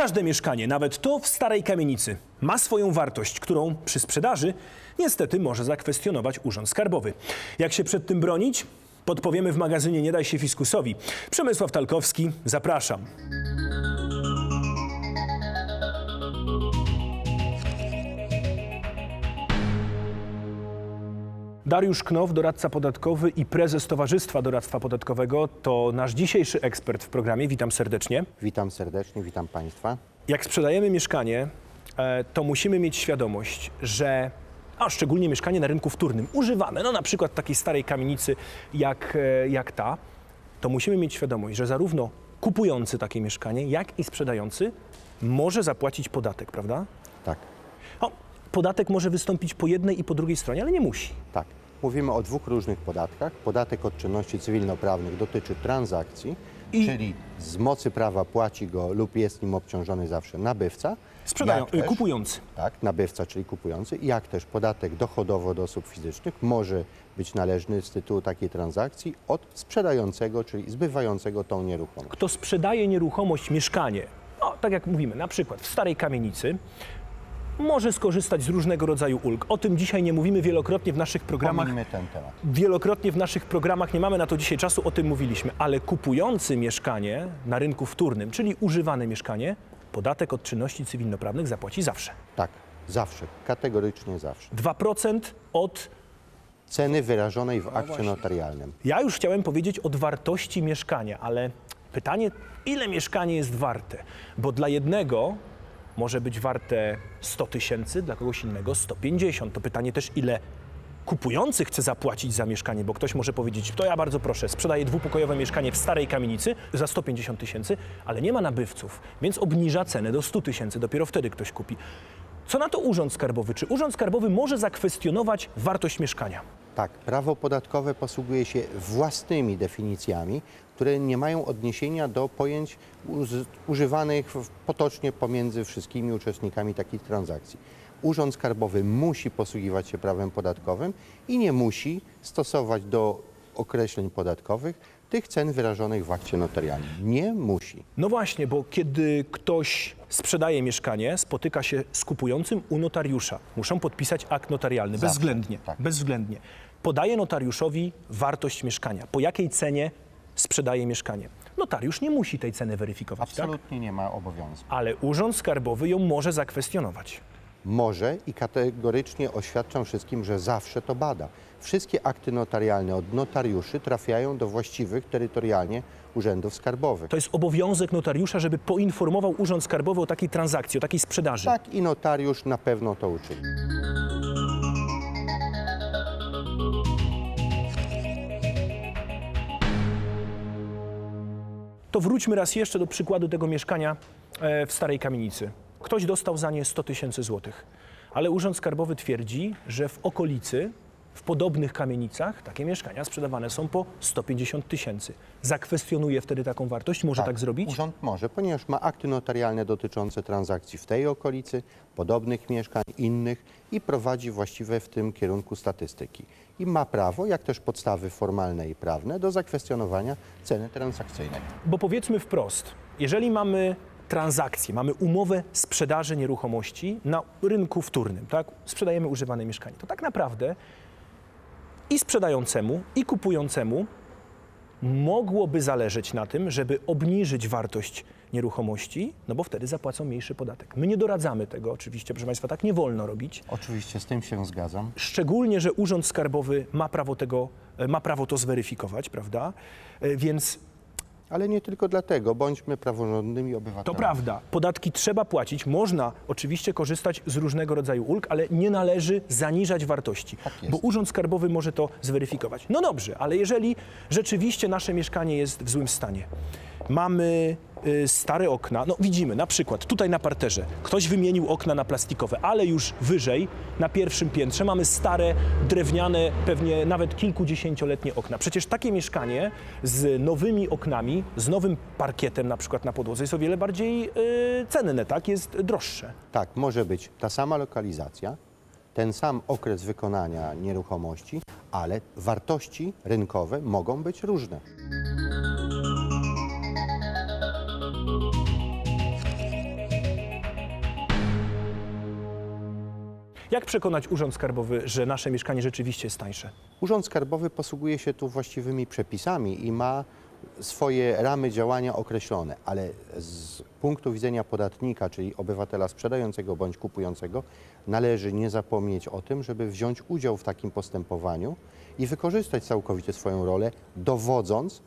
Każde mieszkanie, nawet to w starej kamienicy, ma swoją wartość, którą przy sprzedaży niestety może zakwestionować Urząd Skarbowy. Jak się przed tym bronić? Podpowiemy w magazynie Nie daj się fiskusowi. Przemysław Talkowski, zapraszam. Dariusz Know, doradca podatkowy i prezes Towarzystwa Doradztwa Podatkowego, to nasz dzisiejszy ekspert w programie. Witam serdecznie. Witam serdecznie, witam Państwa. Jak sprzedajemy mieszkanie, e, to musimy mieć świadomość, że a szczególnie mieszkanie na rynku wtórnym, używane, no na przykład takiej starej kamienicy jak, e, jak ta, to musimy mieć świadomość, że zarówno kupujący takie mieszkanie, jak i sprzedający może zapłacić podatek, prawda? Tak, O, podatek może wystąpić po jednej i po drugiej stronie, ale nie musi. tak. Mówimy o dwóch różnych podatkach. Podatek od czynności cywilnoprawnych dotyczy transakcji, I- czyli z mocy prawa płaci go lub jest nim obciążony zawsze nabywca. Sprzedają, też- kupujący. Tak, nabywca, czyli kupujący, jak też podatek dochodowy od osób fizycznych może być należny z tytułu takiej transakcji od sprzedającego, czyli zbywającego tą nieruchomość. Kto sprzedaje nieruchomość, mieszkanie, no, tak jak mówimy, na przykład w starej kamienicy, może skorzystać z różnego rodzaju ulg. O tym dzisiaj nie mówimy wielokrotnie w naszych programach. Pominijmy ten temat. Wielokrotnie w naszych programach nie mamy na to dzisiaj czasu, o tym mówiliśmy, ale kupujący mieszkanie na rynku wtórnym, czyli używane mieszkanie, podatek od czynności cywilnoprawnych zapłaci zawsze. Tak, zawsze, kategorycznie zawsze. 2% od. Ceny wyrażonej w akcie właśnie. notarialnym. Ja już chciałem powiedzieć od wartości mieszkania, ale pytanie, ile mieszkanie jest warte? Bo dla jednego może być warte 100 tysięcy, dla kogoś innego 150. To pytanie też, ile kupujący chce zapłacić za mieszkanie, bo ktoś może powiedzieć, to ja bardzo proszę, sprzedaję dwupokojowe mieszkanie w starej kamienicy za 150 tysięcy, ale nie ma nabywców, więc obniża cenę do 100 tysięcy, dopiero wtedy ktoś kupi. Co na to Urząd Skarbowy? Czy Urząd Skarbowy może zakwestionować wartość mieszkania? Tak, prawo podatkowe posługuje się własnymi definicjami, które nie mają odniesienia do pojęć używanych potocznie pomiędzy wszystkimi uczestnikami takich transakcji. Urząd Skarbowy musi posługiwać się prawem podatkowym i nie musi stosować do określeń podatkowych tych cen wyrażonych w akcie notarialnym. Nie musi. No właśnie, bo kiedy ktoś sprzedaje mieszkanie, spotyka się z kupującym u notariusza. Muszą podpisać akt notarialny, Zawsze, bezwzględnie, tak. bezwzględnie. Podaje notariuszowi wartość mieszkania. Po jakiej cenie sprzedaje mieszkanie? Notariusz nie musi tej ceny weryfikować, tak? Absolutnie nie ma obowiązku. Ale Urząd Skarbowy ją może zakwestionować. Może i kategorycznie oświadczam wszystkim, że zawsze to bada. Wszystkie akty notarialne od notariuszy trafiają do właściwych terytorialnie urzędów skarbowych. To jest obowiązek notariusza, żeby poinformował Urząd Skarbowy o takiej transakcji, o takiej sprzedaży. Tak i notariusz na pewno to uczyni. To wróćmy raz jeszcze do przykładu tego mieszkania e, w starej kamienicy. Ktoś dostał za nie 100 tysięcy złotych, ale Urząd Skarbowy twierdzi, że w okolicy, w podobnych kamienicach, takie mieszkania sprzedawane są po 150 tysięcy. Zakwestionuje wtedy taką wartość? Może tak, zrobić? Urząd może, ponieważ ma akty notarialne dotyczące transakcji w tej okolicy, podobnych mieszkań, innych i prowadzi właściwe w tym kierunku statystyki. I ma prawo, jak też podstawy formalne i prawne do zakwestionowania ceny transakcyjnej. Bo powiedzmy wprost, jeżeli mamy transakcję, mamy umowę sprzedaży nieruchomości na rynku wtórnym, tak? Sprzedajemy używane mieszkanie, to tak naprawdę i sprzedającemu, i kupującemu mogłoby zależeć na tym, żeby obniżyć wartość nieruchomości, no bo wtedy zapłacą mniejszy podatek. My nie doradzamy tego oczywiście, proszę Państwa, tak nie wolno robić. Oczywiście z tym się zgadzam. Szczególnie, że Urząd Skarbowy ma prawo tego, e, ma prawo to zweryfikować, prawda? E, Więc Ale nie tylko dlatego, bądźmy praworządnymi To obywatelami. prawda, podatki trzeba płacić, można oczywiście korzystać z różnego rodzaju ulg, ale nie należy zaniżać wartości, Tak bo Urząd Skarbowy może to zweryfikować. No dobrze, ale jeżeli rzeczywiście nasze mieszkanie jest w złym stanie, mamy stare okna, no widzimy na przykład tutaj na parterze, ktoś wymienił okna na plastikowe, ale już wyżej, na pierwszym piętrze mamy stare, drewniane, pewnie nawet kilkudziesięcioletnie okna. Przecież takie mieszkanie z nowymi oknami, z nowym parkietem na przykład na podłodze jest o wiele bardziej y, cenne, tak? Jest droższe. Tak, może być ta sama lokalizacja, ten sam okres wykonania nieruchomości, ale wartości rynkowe mogą być różne. Jak przekonać Urząd Skarbowy, że nasze mieszkanie rzeczywiście jest tańsze? Urząd Skarbowy posługuje się tu właściwymi przepisami i ma swoje ramy działania określone, ale z punktu widzenia podatnika, czyli obywatela sprzedającego bądź kupującego, należy nie zapomnieć o tym, żeby wziąć udział w takim postępowaniu i wykorzystać całkowicie swoją rolę, dowodząc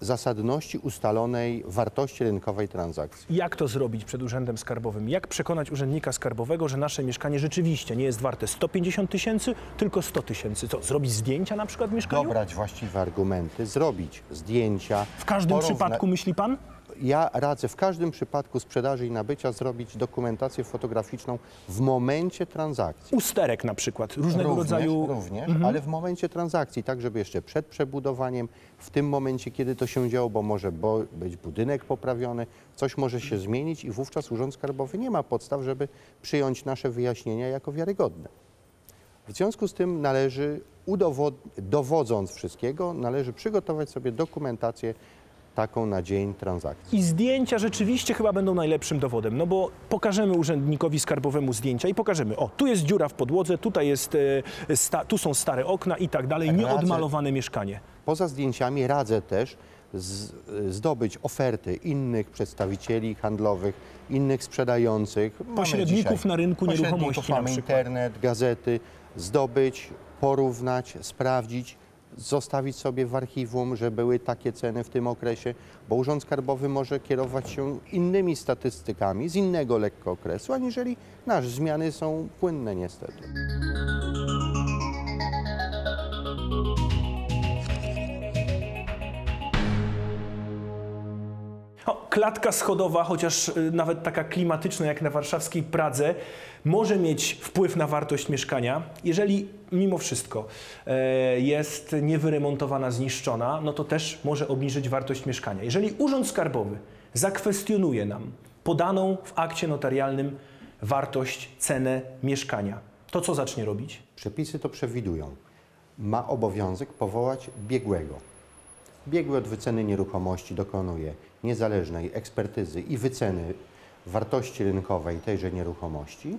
zasadności ustalonej wartości rynkowej transakcji. Jak to zrobić przed Urzędem Skarbowym? Jak przekonać urzędnika skarbowego, że nasze mieszkanie rzeczywiście nie jest warte 150 tysięcy, tylko 100 tysięcy? Co, zrobić zdjęcia na przykład w mieszkaniu? Dobrać właściwe argumenty, zrobić zdjęcia. W każdym porówna- przypadku, myśli pan? Ja radzę w każdym przypadku sprzedaży i nabycia zrobić dokumentację fotograficzną w momencie transakcji. Usterek na przykład, różnego również, rodzaju... Mhm. Również, ale w momencie transakcji, tak żeby jeszcze przed przebudowaniem, w tym momencie, kiedy to się działo, bo może być budynek poprawiony, coś może się zmienić i wówczas Urząd Skarbowy nie ma podstaw, żeby przyjąć nasze wyjaśnienia jako wiarygodne. W związku z tym należy, dowodząc wszystkiego, należy przygotować sobie dokumentację taką na dzień transakcji. I zdjęcia rzeczywiście chyba będą najlepszym dowodem, no bo pokażemy urzędnikowi skarbowemu zdjęcia i pokażemy, o, tu jest dziura w podłodze, tutaj jest, e, sta, tu są stare okna i tak dalej, Radzę- nieodmalowane mieszkanie. Poza zdjęciami radzę też z, zdobyć oferty innych przedstawicieli handlowych, innych sprzedających. Mamy Pośredników dzisiaj- na rynku pośredników, nieruchomości na Mamy przykład. internet, gazety, zdobyć, porównać, sprawdzić, zostawić sobie w archiwum, że były takie ceny w tym okresie, bo Urząd Skarbowy może kierować się innymi statystykami z innego lekko okresu, aniżeli nasz. Zmiany są płynne niestety. Klatka schodowa, chociaż y, nawet taka klimatyczna jak na warszawskiej Pradze, może mieć wpływ na wartość mieszkania. Jeżeli mimo wszystko e, jest niewyremontowana, zniszczona, no to też może obniżyć wartość mieszkania. Jeżeli Urząd Skarbowy zakwestionuje nam podaną w akcie notarialnym wartość, cenę mieszkania, to co zacznie robić? Przepisy to przewidują. Ma obowiązek powołać biegłego. Biegły od wyceny nieruchomości dokonuje niezależnej ekspertyzy i wyceny wartości rynkowej tejże nieruchomości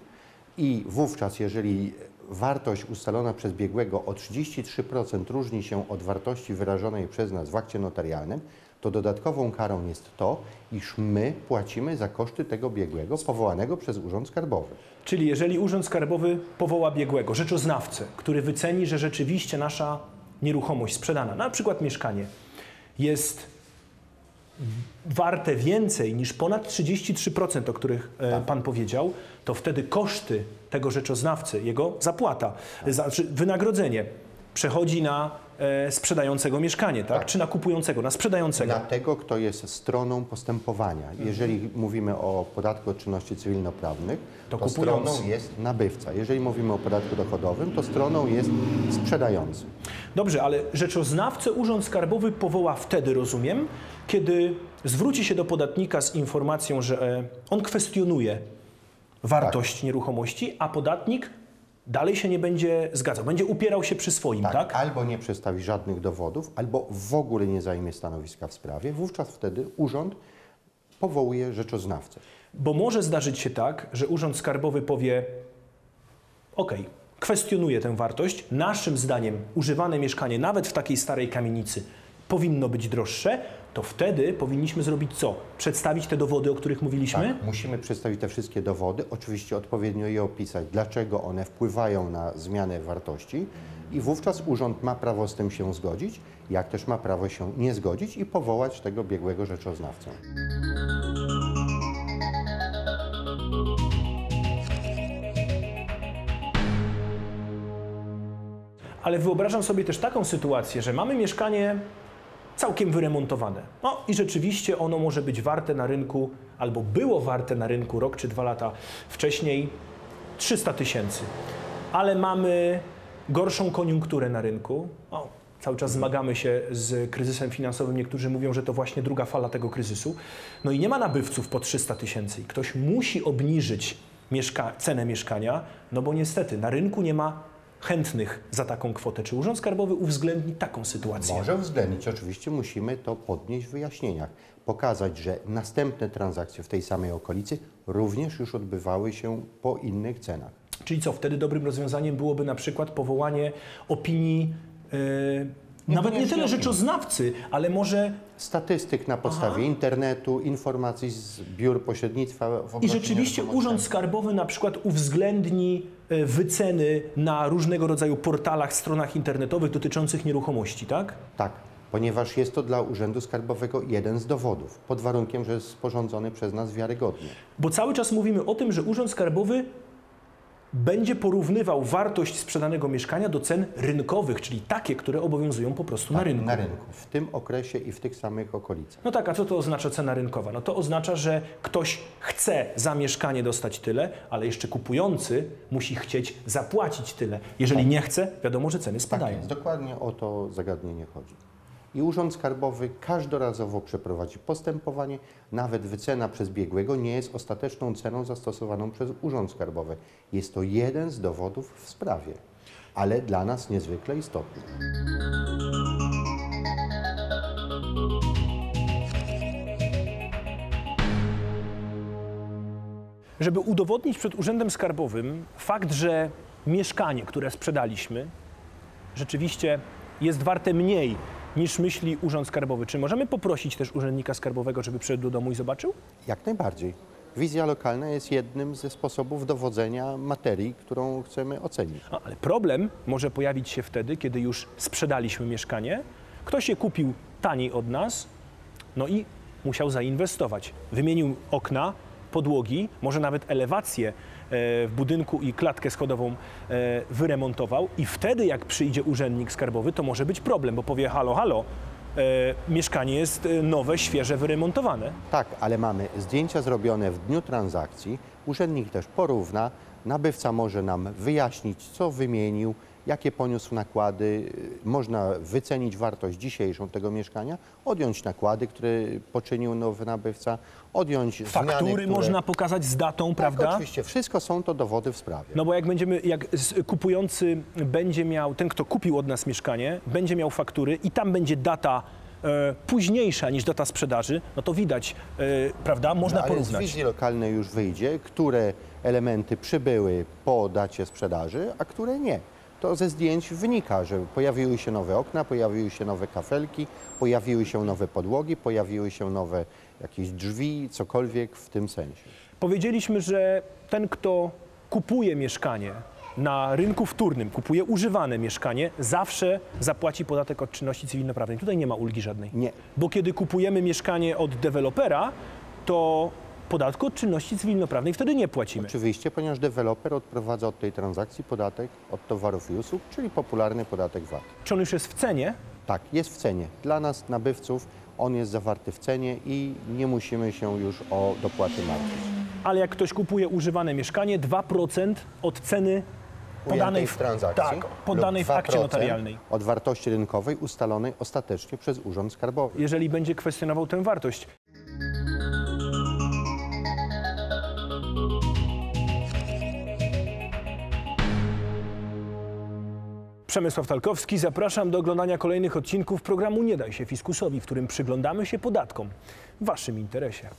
i wówczas, jeżeli wartość ustalona przez biegłego o 33% różni się od wartości wyrażonej przez nas w akcie notarialnym, to dodatkową karą jest to, iż my płacimy za koszty tego biegłego powołanego przez Urząd Skarbowy. Czyli jeżeli Urząd Skarbowy powoła biegłego, rzeczoznawcę, który wyceni, że rzeczywiście nasza nieruchomość sprzedana, na przykład mieszkanie, jest warte więcej niż ponad 33%, o których e, Pan powiedział, to wtedy koszty tego rzeczoznawcy, jego zapłata, znaczy wynagrodzenie przechodzi na e, sprzedającego mieszkanie, tak? Tak. Czy na kupującego, na sprzedającego. Dla tego, kto jest stroną postępowania. Jeżeli mówimy o podatku od czynności cywilnoprawnych, To to, kupujący. stroną jest nabywca. Jeżeli mówimy o podatku dochodowym, to stroną jest sprzedający. Dobrze, ale rzeczoznawcę Urząd Skarbowy powoła wtedy, rozumiem, kiedy zwróci się do podatnika z informacją, że e, on kwestionuje wartość nieruchomości, a podatnik dalej się nie będzie zgadzał, będzie upierał się przy swoim, tak? Tak, Albo nie przedstawi żadnych dowodów, albo w ogóle nie zajmie stanowiska w sprawie. Wówczas wtedy urząd powołuje rzeczoznawcę. Bo może zdarzyć się tak, że Urząd Skarbowy powie: OK, kwestionuje tę wartość. Naszym zdaniem używane mieszkanie, nawet w takiej starej kamienicy, powinno być droższe. To wtedy powinniśmy zrobić co? Przedstawić te dowody, o których mówiliśmy? Tak, musimy przedstawić te wszystkie dowody, oczywiście odpowiednio je opisać, dlaczego one wpływają na zmianę wartości i wówczas urząd ma prawo z tym się zgodzić, jak też ma prawo się nie zgodzić i powołać tego biegłego rzeczoznawcę. Ale wyobrażam sobie też taką sytuację, że mamy mieszkanie całkiem wyremontowane. No i rzeczywiście ono może być warte na rynku, albo było warte na rynku rok czy dwa lata wcześniej 300 tysięcy. Ale mamy gorszą koniunkturę na rynku. O, cały czas zmagamy się z kryzysem finansowym. Niektórzy mówią, że to właśnie druga fala tego kryzysu. No i nie ma nabywców po 300 tysięcy. Ktoś musi obniżyć mieszka- cenę mieszkania, no bo niestety na rynku nie ma chętnych za taką kwotę. Czy Urząd Skarbowy uwzględni taką sytuację? Może uwzględnić, oczywiście musimy to podnieść w wyjaśnieniach, pokazać, że następne transakcje w tej samej okolicy również już odbywały się po innych cenach. Czyli co, wtedy dobrym rozwiązaniem byłoby na przykład powołanie opinii, e, nawet nie tyle rzeczoznawcy, ale może Statystyk na podstawie internetu, informacji z biur pośrednictwa w i rzeczywiście. Urząd Skarbowy na przykład uwzględni wyceny na różnego rodzaju portalach, stronach internetowych dotyczących nieruchomości, tak? Tak, ponieważ jest to dla Urzędu Skarbowego jeden z dowodów, pod warunkiem, że jest sporządzony przez nas wiarygodnie. Bo cały czas mówimy o tym, że Urząd Skarbowy będzie porównywał wartość sprzedanego mieszkania do cen rynkowych, czyli takie, które obowiązują po prostu na rynku. Tak, Na rynku, w tym okresie i w tych samych okolicach. No tak, a co to oznacza cena rynkowa? No to oznacza, że ktoś chce za mieszkanie dostać tyle, ale jeszcze kupujący musi chcieć zapłacić tyle. Jeżeli nie chce, wiadomo, że ceny Tak spadają. jest, dokładnie o to zagadnienie chodzi. I Urząd Skarbowy każdorazowo przeprowadzi postępowanie, nawet wycena przez biegłego nie jest ostateczną ceną zastosowaną przez Urząd Skarbowy. Jest to jeden z dowodów w sprawie, ale dla nas niezwykle istotny. Żeby udowodnić przed Urzędem Skarbowym fakt, że mieszkanie, które sprzedaliśmy, rzeczywiście jest warte mniej niż myśli Urząd Skarbowy, czy możemy poprosić też urzędnika skarbowego, żeby przyszedł do domu i zobaczył? Jak najbardziej. Wizja lokalna jest jednym ze sposobów dowodzenia materii, którą chcemy ocenić. No, ale problem może pojawić się wtedy, kiedy już sprzedaliśmy mieszkanie, ktoś je kupił taniej od nas, no i musiał zainwestować. Wymienił okna, podłogi, może nawet elewację e, w budynku i klatkę schodową e, wyremontował i wtedy jak przyjdzie urzędnik skarbowy, to może być problem, bo powie halo, halo, e, mieszkanie jest nowe, świeże, wyremontowane. Tak, ale mamy zdjęcia zrobione w dniu transakcji. Urzędnik też porówna. Nabywca może nam wyjaśnić, co wymienił, jakie poniósł nakłady. Y, Można wycenić wartość dzisiejszą tego mieszkania, odjąć nakłady, które poczynił nowy nabywca, odjąć zmiany, Faktury które... można pokazać z datą, Tak, prawda? oczywiście, wszystko są to dowody w sprawie. No bo jak będziemy, jak z- kupujący będzie miał, ten kto kupił od nas mieszkanie, będzie miał faktury i tam będzie data e, późniejsza niż data sprzedaży, no to widać, e, prawda, można No, ale z porównać. wizji lokalnej już wyjdzie, które elementy przybyły po dacie sprzedaży, a które nie. To ze zdjęć wynika, że pojawiły się nowe okna, pojawiły się nowe kafelki, pojawiły się nowe podłogi, pojawiły się nowe jakieś drzwi, cokolwiek w tym sensie. Powiedzieliśmy, że ten kto kupuje mieszkanie na rynku wtórnym, kupuje używane mieszkanie, zawsze zapłaci podatek od czynności cywilnoprawnej. Tutaj nie ma ulgi żadnej. Nie. Bo kiedy kupujemy mieszkanie od dewelopera, to podatku od czynności cywilnoprawnej wtedy nie płacimy. Oczywiście, ponieważ deweloper odprowadza od tej transakcji podatek od towarów i usług, czyli popularny podatek VAT. Czy on już jest w cenie? Tak, jest w cenie. Dla nas, nabywców, on jest zawarty w cenie i nie musimy się już o dopłaty martwić. ale jak ktoś kupuje używane mieszkanie, 2% od ceny podanej w transakcji tak, podanej w akcie 2% notarialnej. od wartości rynkowej ustalonej ostatecznie przez Urząd Skarbowy. Jeżeli będzie kwestionował tę wartość. Przemysław Talkowski, zapraszam do oglądania kolejnych odcinków programu Nie daj się fiskusowi, w którym przyglądamy się podatkom w waszym interesie.